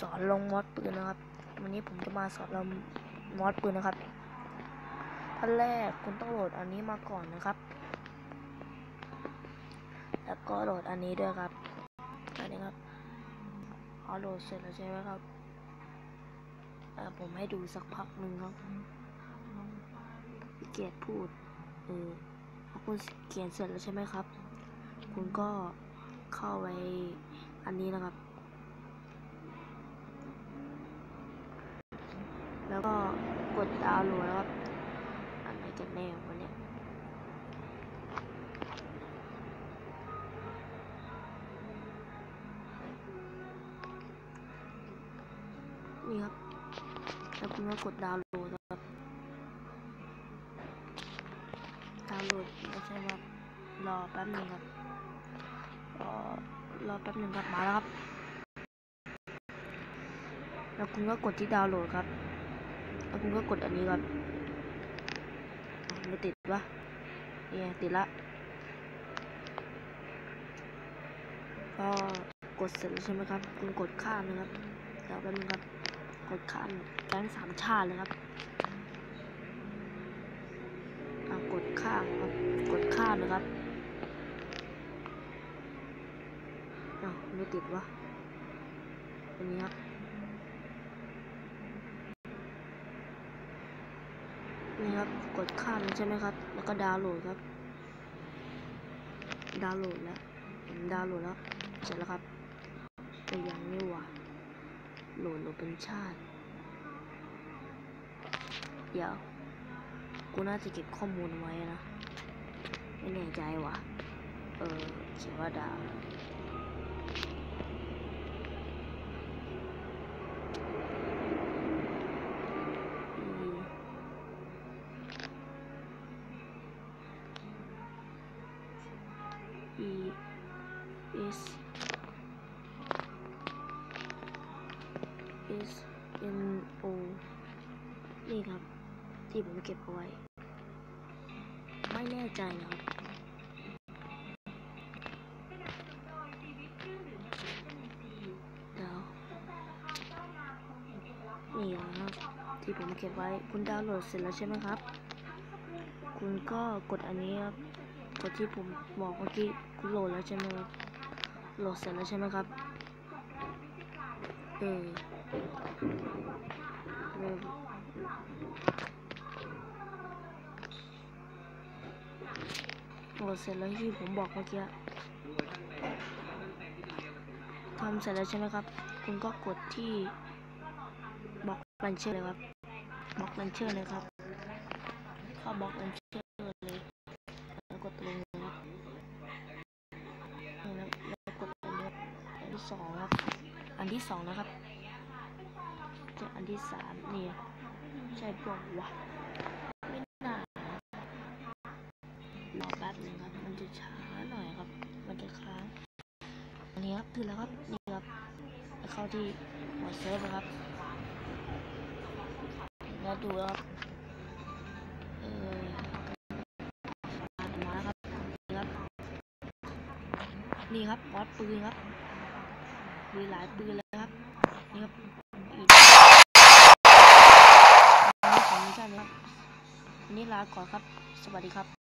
สอนลงมอดปืนนะครับ วันนี้ผมจะมาสอนลงมอดปืนนะครับท่านแรกคุณต้องโหลดอันนี้มาก่อนนะครับ แล้วก็โหลดอันนี้ด้วยครับอันนี้ครับพอโหลดเสร็จแล้วใช่ไหมครับผมให้ดูสักพักหนึ่งครับพี่เกียรติพูดเออพอคุณเขียนเสร็จแล้วใช่ไหมครับ คุณก็เข้าไปอันนี้นะครับ แล้วก็กดดาวน์โหลดนะครับอันไหนกันแน่วันเนี้ยนี่ครับแล้วคุณก็กดดาวน์โหลดนะครับดาวน์โหลดไม่ใช่ครับรอแป๊บหนึงครับรอรอแป๊บหนึงครับมาแล้วครับ แล้วคุณก็กดที่ดาวน์โหลดครับ แล้วคุณก็กดอันนี้ครับอะไม่ติดวะเนี่ยติดละ ก็กดเสร็จแล้วใช่ไหมครับ คุณกดข้ามนะครับแล้วแป๊บนึงครับ กดข้ามแก๊งสามชาติเลยครับอะกดข้ามครับ กดข้ามนะครับอ้าวไม่ติดวะอันนี้ครับ นี่ครับ กดข้ามใช่ไหมครับ แล้วก็ดาวน์โหลดครับ ดาวน์โหลดแล้ว ดาวน์โหลดแล้ว เสร็จแล้วครับ แต่ยังไม่หวานโหลดโหลดเป็นชาติ เดี๋ยว กูน่าจะเก็บข้อมูลไว้นะ ไม่แน่ใจว่ะ เออเขียนว่าดาว S S N O นี่ครับ ที่ผมเก็บเอาไว้ ไม่แน่ใจนะครับเดี๋ยวนี่ครับที่ผมเก็บไว้คุณดาวน์โหลดเสร็จแล้วใช่ไหมครับ คุณก็กดอันนี้ครับกดที่ผมบอกเมื่อกี้คุณโหลดแล้วใช่ไหมครับ โหลดเสร็จแล้วใช่ไหมครับ เออเริ่มโหลดเสร็จแล้วที่ผมบอกเมื่อกี้ทำเสร็จแล้วใช่ไหมครับ คุณก็กดที่บล็อกลันเชอร์เลยครับบล็อกลันเชอร์เลยครับ เข้าบล็อกลันเช ที่สองครับ อันที่สองนะครับจะอันที่สามนี่ใช่พวกวะไม่น่ารอแป๊บหนึงครับ มันจะช้าหน่อยครับ มันจะค้างอันนี้ครับคือแล้วครับนี่ครับเข้าที่หัวเซิร์ฟนะครับแล้วดูครับเออมาแล้วครับนี่ครับนี่ครับบอสปืนครับ มีหลายปืนเลยครับนี่ครับอีกอันนี้ผมไม่ใช่นครับอันนี้ลาก่อนครับ สวัสดีครับ